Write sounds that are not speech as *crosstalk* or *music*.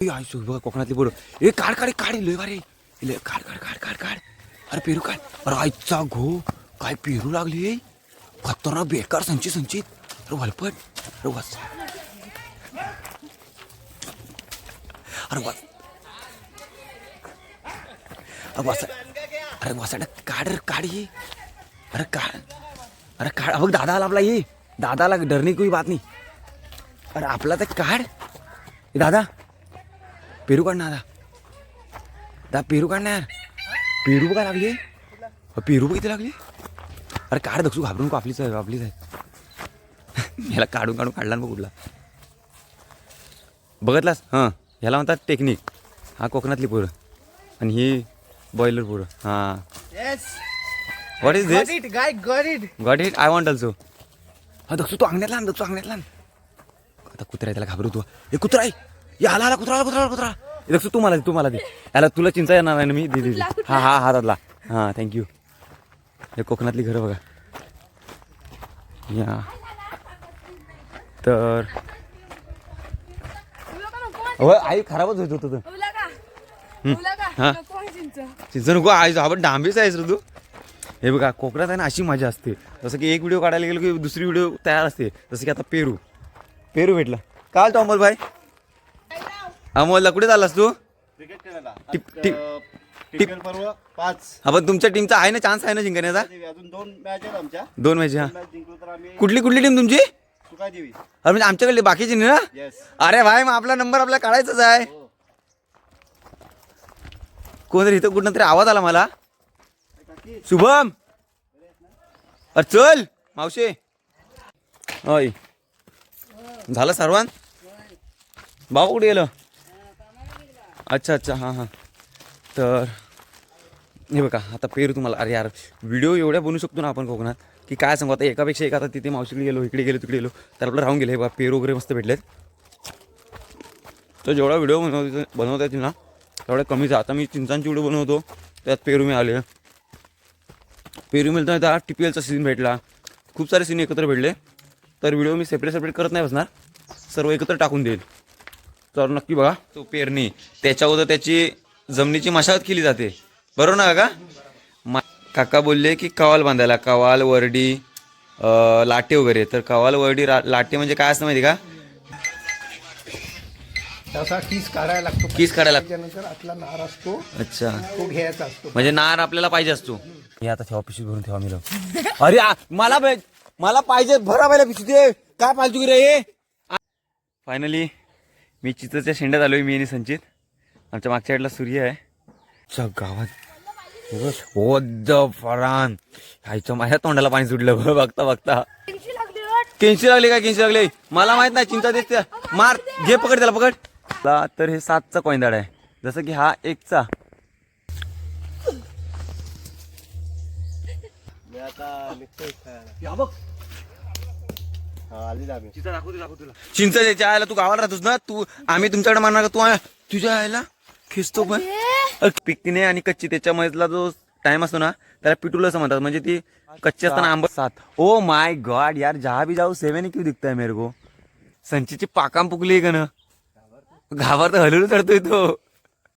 आई सु- बघा कोकणातली पोरं. ए काढ काढ काढ लय बारे लय काढ काढ काढ काढ काढ. अरे पेरू काढ. अरे आईचा घो. काय पेरू लागली खतरनाक बेकार संचित संचित. अरे वलपट. अरे वस. अरे वस. अरे वस. अरे वसाड काढ रे काढ ये अरे काढ. अरे काढ. बघ दादा आला आपला ये दादाला डरने कोई बात नाही. अरे आपला तर काढ. दादा. पेरू काढ ना दादा दा पेरू काढ ना यार पेरू बघा लागली. पेरू बघ किती लागली. अरे काढ दक्षू घाबरून नको आपलीच आहे आपलीच आहे. *laughs* याला काढून काढून काढला ना कुठला. बघितलास? हां. ह्याला म्हणतात टेक्निक हा कोकणातली पोरं. आणि ही बॉयलर पोरं. हां. What is this. Got it. Got it I want also हा दक्षू तू अंगण्यात लहान दक्षू अंगण्यात लहान आता कुत्रा आहे त्याला घाबरू तू. हे कुत्रा आहे. या आला आला कुत्रा आला कुत्रा आला कुत्रा. हे दक्षू तू मला दे तू मला दे. याला तुला चिंता येणार नाही ना मी दे दे दे. हा हा हा दादला हां थँक्यू हे कोकणातली घरं बघा. या. तर. अहो, आई खराबच होत होतं तर. हा. चिंच नको आई आपण डांबीच आहेस रे तू. हे बघा कोकणात आहे ना अशी मजा असते. जसं की एक व्हिडिओ काढायला गेलो की दुसरी व्हिडिओ तयार असते. जसं की आता पेरू. पेरू भेटला. काल तो अमोल भाई? अमोलला कुठे चाललास तू? क्रिकेट खेळायला. टिप- आज, टिप- अं, टिपेल पर्व पाच. हा पण तुमच्या टीमचा आहे ना चान्स आहे ना जिंकण्याचा? अजून दोन मॅच आहेत आमच्या. दोन मॅच हा. मॅच जिंकलो तर आम्ही कुठली कुठली टीम तुमची? देवी अरे म्हणजे आमच्याकडली बाकीची नाही ना? येस अरे भाई मग आपला नंबर आपला काढायचाच आहे. कोणतरी इथं कुठं तरी आवाज आला मला. शुभम. अरे चल मावशे. झालं सर्वांत? भाऊ कुठे गेलं? अच्छा अच्छा. हां हां. तर हे बघा आता पेरू तुम्हाला. अरे यार व्हिडिओ एवढ्या बनवू शकतो ना आपण कोकणात की काय सांगू आता एकापेक्षा एक आता तिथे मावशीकडे गेलो इकडे गेलो तिकडे गेलो तर आपलं राहून गेलं. हे बघा पेरू वगैरे मस्त भेटलेत. तर जेवढा व्हिडिओ बनवत बनवता येतील ना तेवढ्या कमीच आता मी चिंचांची व्हिडिओ बनवतो त्यात पेरू मी आले पेरू मिळतो आता टी पी एलचा सीन भेटला. खूप सारे सीन एकत्र भेटले. तर व्हिडिओ मी सेपरेट सेपरेट करत नाही बसणार. सर्व एकत्र टाकून देईल. तर नक्की बघा. तो पेरणी. त्याच्या अगोदर त्याची जमिनीची मशागत केली जाते. बरोबर ना काका? मा काका बोलले की कवाल बांधायला कवाल वरडी लाटे वगैरे. तर कवाल वरडी लाटे म्हणजे काय असतं माहिती का? तसा किस काढायला लागतो. कीस काढायला लागतो. त्याच्यानंतर आतला नार असतो. अच्छा. तो घ्यायचा असतो. म्हणजे नार आपल्याला पाहिजे असतो. हे आता ठेवा पिशवी भरून ठेवा मी. अरे मला मला पाहिजे. भरा पाहिजे पिशवी दे. काय पाहिजे की रे फायनली मी चित्रच्या शेंड्यात आलोय मी आणि संचित. आमच्या मागच्या साईडला सूर्य आहे. च्या गावात ओ द फरान ह्याच्या माझ्या तोंडाला पाणी सुटलं बघ, बघता बघता. केंशी लागले काय केंशी लागले? मला माहीत नाही चिंता देत मार घे पकड त्याला पकड. ला तर हे सातचा कोयंदाड आहे. जसं की हा एकचा. मी आता चिंच त्याच्या आयला तू गावाला राहतोस ना तू आम्ही तुमच्याकडे मारणार का? तू तुझ्या आयला खिचतो पण. अरे, पिकतीने आणि कच्ची त्याच्या मधला जो टाइम असतो ना त्याला पिटूल असं म्हणतात. म्हणजे ती कच्ची असताना आंबट सात. ओ माय गॉड यार जहा भी जाऊ सेवन क्यों दिखता है मेरे को? संचीची पाकाम पुकली का ना घाबर तर हलवून चढतोय तो.